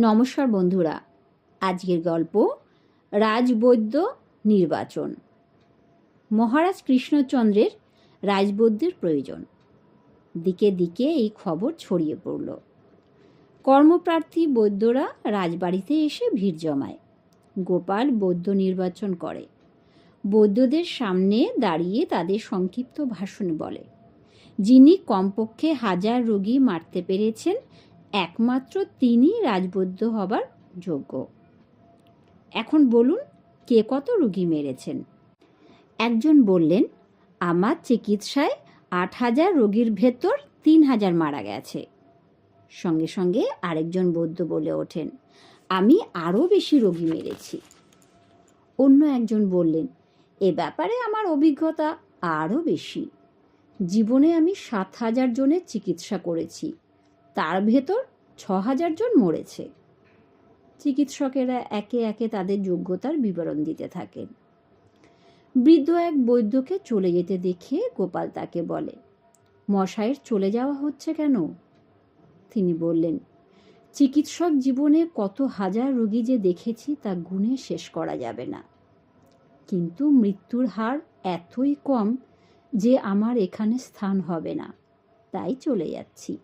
নমস্কার বন্ধুরা। আজকের গল্প, রাজবৈদ্য নির্বাচন। মহারাজ কৃষ্ণচন্দ্রের রাজবৈদ্যের প্রয়োজন। দিকে দিকে এই খবর ছড়িয়ে পড়ল। কর্মপ্রার্থী বৈদ্যরা রাজবাড়িতে এসে ভিড় জমায়। গোপাল বৈদ্য নির্বাচন করে। বৈদ্যদের সামনে দাঁড়িয়ে তাদের সংক্ষিপ্ত ভাষণ বলে। যিনি কমপক্ষে হাজার রোগী মারতে পেরেছেন একমাত্র তিনি রাজবৈদ্য হবার যোগ্য। এখন বলুন, কে কত রুগী মেরেছেন? একজন বললেন, আমার চিকিৎসায় আট হাজার রোগীর ভেতর তিন হাজার মারা গেছে। সঙ্গে সঙ্গে আরেকজন বৌদ্ধ বলে ওঠেন, আমি আরও বেশি রোগী মেরেছি। অন্য একজন বললেন, এ ব্যাপারে আমার অভিজ্ঞতা আরও বেশি। জীবনে আমি সাত হাজার জনের চিকিৎসা করেছি। তার ভেতর ছ হাজার জন মরেছে। চিকিৎসকেরা একে একে তাদের যোগ্যতার বিবরণ দিতে থাকেন। বৃদ্ধ এক বৈদ্যকে চলে যেতে দেখে গোপাল তাকে বলে মশাইয়ের চলে যাওয়া হচ্ছে কেন? তিনি বললেন, চিকিৎসক জীবনে কত হাজার রোগী যে দেখেছি তা গুণে শেষ করা যাবে না। কিন্তু মৃত্যুর হার এতই কম যে আমার এখানে স্থান হবে না। তাই চলে যাচ্ছি।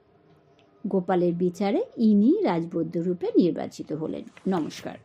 গোপালের বিচারে ইনি রাজবৈদ্যরূপে নির্বাচিত হলেন। নমস্কার।